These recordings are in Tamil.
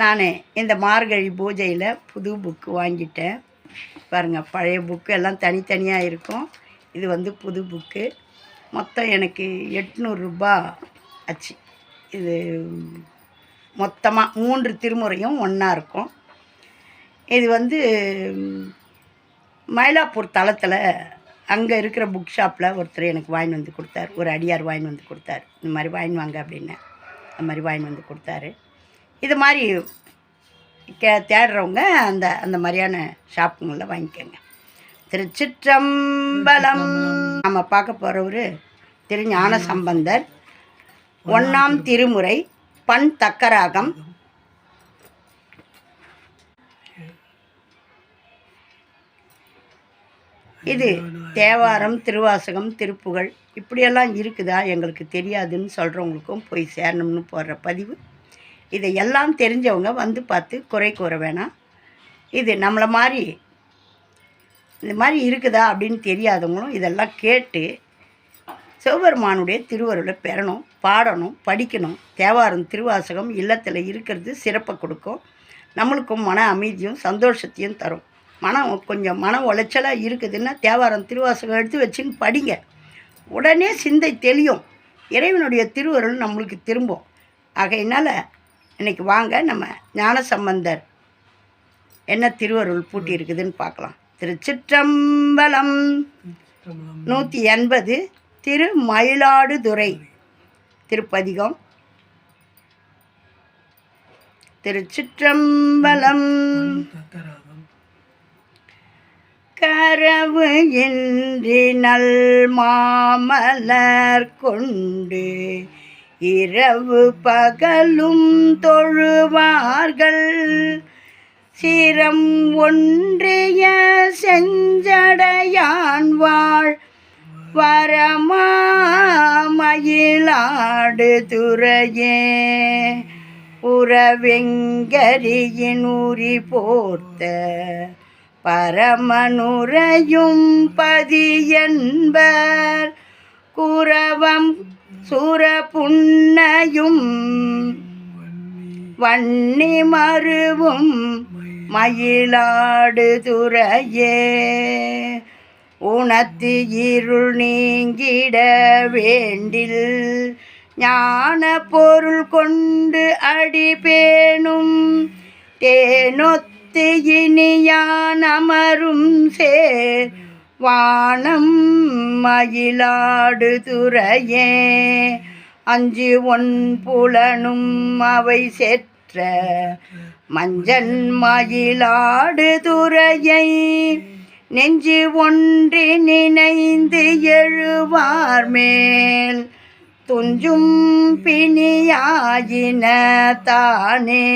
நான் இந்த மார்கழி பூஜையில் புது புக்கு வாங்கிட்டேன். பாருங்கள் பழைய புக்கு எல்லாம் தனித்தனியாக இருக்கும். இது வந்து புது புக்கு மொத்தம் எனக்கு எட்நூறுரூபா ஆச்சு. இது மொத்தமாக மூன்று திருமுறையும் ஒன்றா இருக்கும். இது வந்து மயிலாப்பூர் தளத்தில் அங்கே இருக்கிற புக் ஷாப்பில் ஒருத்தர் எனக்கு வாங்கி வந்து கொடுத்தாரு. ஒரு அடியார் வாங்கி வந்து கொடுத்தாரு. இந்த மாதிரி வாங்கி வாங்க அப்படின்னு அந்த மாதிரி வாங்கி வந்து கொடுத்தாரு. இது மாதிரி கே தேடுறவங்க அந்த அந்த மாதிரியான ஷாப்புங்களில் வாங்கிக்கோங்க. திருச்சிற்றம்பலம். நம்ம பார்க்க போகிறவர் திரு ஞான சம்பந்தர். ஒன்றாம் திருமுறை. பண் தக்கராகம். இது தேவாரம் திருவாசகம் திருப்புகழ் இப்படியெல்லாம் இருக்குதா எங்களுக்கு தெரியாதுன்னு சொல்கிறவங்களுக்கும் போய் சேரணும்னு போடுற பதிவு. இதை எல்லாம் தெரிஞ்சவங்க வந்து பார்த்து குறை கூற வேணாம். இது நம்மளை மாதிரி இந்த மாதிரி இருக்குதா அப்படின்னு தெரியாதவங்களும் இதெல்லாம் கேட்டு சிவபெருமானுடைய திருவருளை பெறணும் பாடணும் படிக்கணும். தேவாரம் திருவாசகம் இல்லத்தில் இருக்கிறது சிறப்பை கொடுக்கும். நம்மளுக்கும் மன அமைதியும் சந்தோஷத்தையும் தரும். மனம் கொஞ்சம் மன உளைச்சலாக இருக்குதுன்னா தேவாரம் திருவாசகம் எடுத்து வச்சுன்னு படிங்க. உடனே சிந்தை தெளியும். இறைவனுடைய திருவருள் நம்மளுக்கு திரும்பும். ஆகையினால் இன்னைக்கு வாங்க நம்ம ஞான சம்பந்தர் என்ன திருவருள் பூட்டி இருக்குதுன்னு பார்க்கலாம். திருச்சிற்றம்பலம் நூற்றி எண்பது திரு மயிலாடுதுறை திருப்பதிகம். திருச்சிற்றம்பலம் கரவு இன்றி நல் மாமலர் கொண்டு இரவு பகலும் தொழுவார்கள். சிரம் ஒன்றிய செஞ்சடையான் வாழ். வரமாமயிலாடு துறையே. உறவெங்கரியின் உரி போர்த்த பரமனுரையும் பதியன்பர். குறவம் சுரபுன்னையும் வன்னி மருவும் மயிலாடு துறையே உணத்து இருள் நீங்கிட வேண்டில் ஞான பொருள் கொண்டு அடிபேணும் தேனொத்து இனியான் அமரும் சேர் வானம் மயிலாடு துறையே அஞ்சு ஒன் புலனும் அவை செற்ற மஞ்சன் மயிலாடு துறையை நெஞ்சு ஒன்றி நினைந்து எழுவார் மேல். துஞ்சும் பிணியாயின தானே.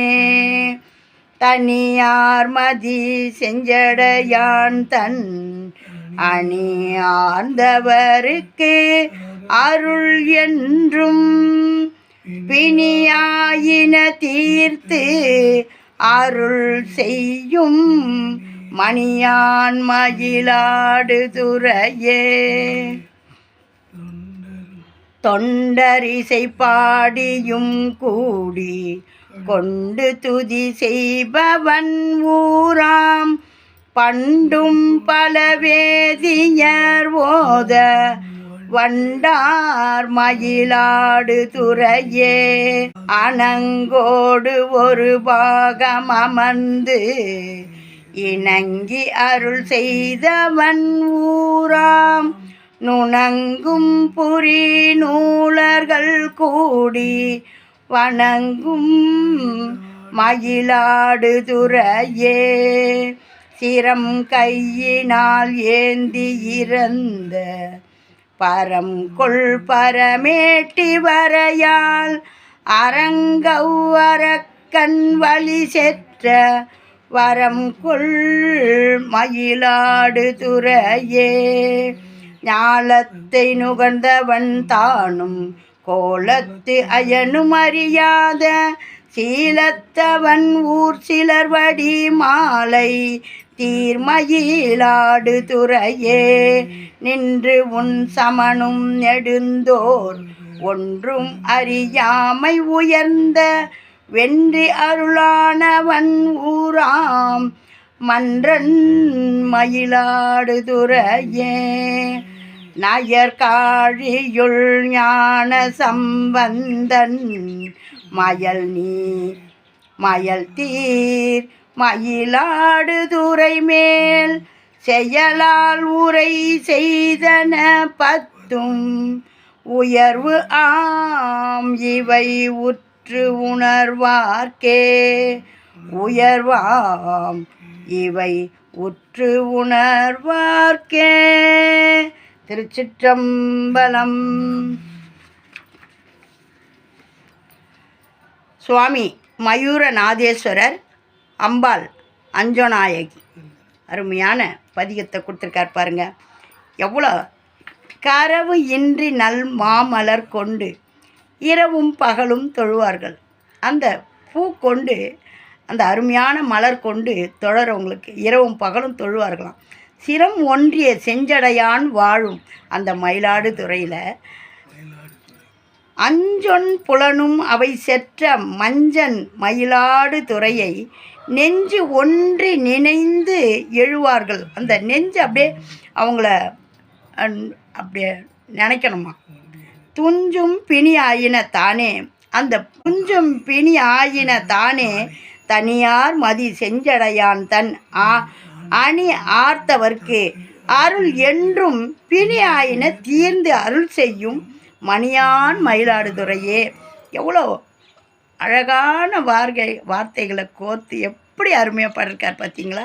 தனியார் மதி செஞ்சடையான் தன் அணி ஆர்ந்தவருக்கு அருள் என்றும் பிணியாயின தீர்த்து அருள் செய்யும் மணியான் மயிலாடுதுறையே தொண்டரிசை பாடியும் கூடி கொண்டு துதி செய்பவன் ஊராம் பண்டும் பல வேதியர் ஓத வண்டார் மயிலாடு துறையே. அணங்கோடு ஒரு பாகம் அமர்ந்து இணங்கி அருள் செய்தவன் ஊராம். நுணங்கும் புரி நூலர்கள் கூடி வணங்கும் மயிலாடு துறையே. சிரம் கையினால் ஏந்தி இறந்த பரம் கொள் பரமேட்டி வரையால் அரங்கவ் வழி செற்ற வரம் கொள் மயிலாடு துறையே. ஞாலத்தை நுகர்ந்தவன் தானும் கோலத்து அயனும் அறியாத சீலத்தவன் ஊர் சிலர் வடி மாலை தீர்மயிலாடு துறையே நின்று உன் சமனும் நெடுந்தோர் ஒன்றும் அறியாமை உயர்ந்த வென்றி அருளானவன் ஊராம். மன்றன் மயிலாடுதுறையே. நயற்காழியுள் ஞான சம்பந்தன் மயல் நீ மயல் தீர் மயிலாடுதுறை மேல் செயலால் உரை செய்தன பத்தும் உயர்வு ஆம் இவை உற்று உணர்வார்க்கே. உயர்வாம் இவை உற்று உணர்வார்க்கே. திருச்சிற்றம்பலம். சுவாமி மயூரநாதேஸ்வரர் அம்பாள் அஞ்சனாயகி அருமையான பதிகத்தை கொடுத்துருக்கார் பாருங்க. எவ்வளோ கரவு இன்றி நல் மாமலர் கொண்டு இரவும் பகலும் தொழுவார்கள். அந்த பூ கொண்டு அந்த அருமையான மலர் கொண்டு தொழறவங்களுக்கு இரவும் பகலும் தொழுவார்களாம். சிரம் ஒன்றிய செஞ்சடையான் வாழும் அந்த மயிலாடுதுறையில் அஞ்சொன் புலனும் அவை செற்ற மஞ்சன் மயிலாடு துறையை நெஞ்சு ஒன்றி நினைந்து எழுவார்கள். அந்த நெஞ்சு அப்படியே அவங்கள அப்படியே நினைக்கணுமா? துஞ்சும் பிணி ஆயின தானே. அந்த புஞ்சும் பிணி ஆயின தானே தனியார் மதி செஞ்சடையான் தன் ஆ அணி ஆர்த்தவர்க்கு. அருள் என்றும் பிணி ஆயின தீர்ந்து அருள் செய்யும் மணியான் மயிலாடுதுறையே. எவ்வளோ அழகான வார்கை வார்த்தைகளை கோர்த்து எப்படி அருமையாக பாடிருக்கார் பார்த்தீங்களா?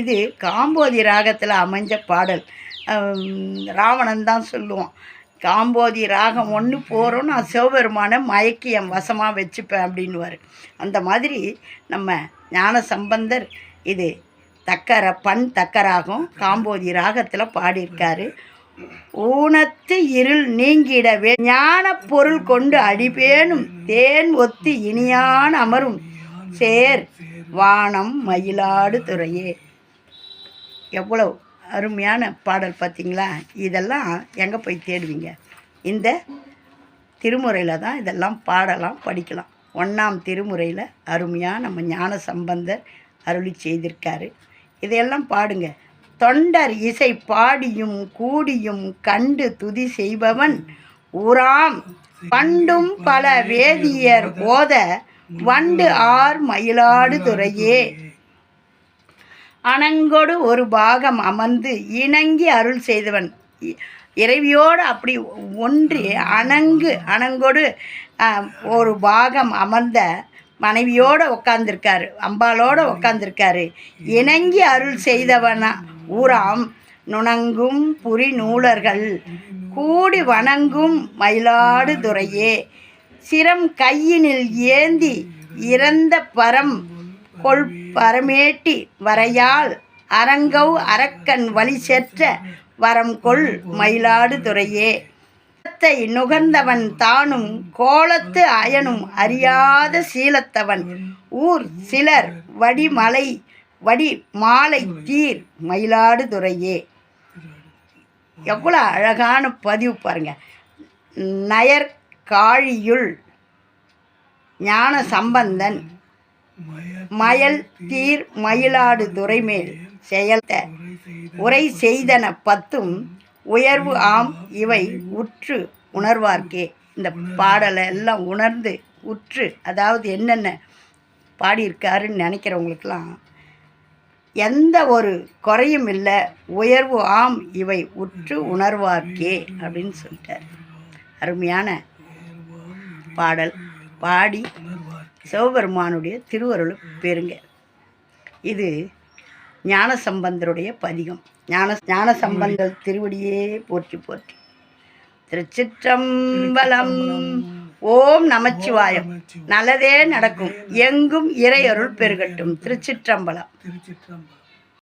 இது காம்போதி ராகத்தில் அமைஞ்ச பாடல். ராவணன் தான் சொல்லுவோம் காம்போதி ராகம் ஒன்று போகிறோம் நான் சிவபெருமானை மயக்கி என் வசமாக வச்சுப்பேன் அப்படின்னுவார். அந்த மாதிரி நம்ம ஞான சம்பந்தர் இது தக்கர பண் தக்கராகும் காம்போதி ராகத்தில் பாடியிருக்காரு. ஊனத்து இருள் நீங்கிடவே ஞான பொருள் கொண்டு அடிபேனும் தேன் ஒத்து இனியான் அமரும். சேர் வானம் மயிலாடு துறையே. எவ்வளவு அருமையான பாடல் பார்த்தீங்களா? இதெல்லாம் எங்கே போய் தேடுவீங்க? இந்த திருமுறையில் தான் இதெல்லாம் பாடலாம் படிக்கலாம். ஒன்றாம் திருமுறையில் அருமையாக நம்ம ஞான சம்பந்தர் அருளி செய்திருக்காரு. இதையெல்லாம் பாடுங்க. தொண்டர் இசை பாடியும் கூடியும் கண்டு துதி செய்பவன் உராம். பண்டும் பல வேதியர் ஓத வண்டு ஆர் மயிலாடு துறையே அணங்கொடு ஒரு பாகம் அமர்ந்து இணங்கி அருள் செய்தவன். இ- இறைவியோடு அப்படி ஒன்றி அணங்கு அணங்கொடு ஒரு பாகம் அமர்ந்த மனைவியோடு உட்காந்துருக்காரு அம்பாளோடு உட்காந்துருக்காரு இணங்கி அருள் செய்தவனா ஊராம் நுணங்கும் புரி நூலர்கள் கூடி வணங்கும் மயிலாடு துறையே. சிரம் கையினில் ஏந்தி இறந்த பரம் கொள் பரமேட்டி வரையால் அரங்கவ் அரக்கன் வழி செற்ற வரம் கொள் மயிலாடு துறையே. கோலத்தை நுகர்ந்தவன் தானும் கோலத்து அயனும் அறியாத சீலத்தவன். ஊர் சிலர் வடிமலை வடி மாலை தீர் மயிலாடுதுறையே. எவ்வளோ அழகான பதிவு பாருங்க. நயர் காழியுள் ஞான சம்பந்தன் மயல் தீர் மயிலாடுதுறை மேல் செயல்த உரை செய்தன பத்தும் உயர்வு ஆம் இவை உற்று உணர்வார்க்கே. இந்த பாடலை எல்லாம் உணர்ந்து உற்று அதாவது என்னென்ன பாடியிருக்காருன்னு நினைக்கிறவங்களுக்கெல்லாம் எந்த ஒரு குறையும் இல்லை உயர்வு ஆம் இவை உற்று உணர்வார்க்கே அப்படின்னு சொல்லிட்டார். அருமையான பாடல். பாடி சிவபெருமானுடைய திருவருளை பெறுங்க. இது ஞானசம்பந்தருடைய பதிகம். ஞான ஞானசம்பந்தர் திருவடியே போற்றி போற்றி. திருச்சிற்றம்பலம். ஓம் நமச்சிவாயம் நமச்சிவாயம். நல்லதே நடக்கும். எங்கும் இறையருள் பெருகட்டும். திருச்சிற்றம்பலம். திருச்சிற்றம்பலம்.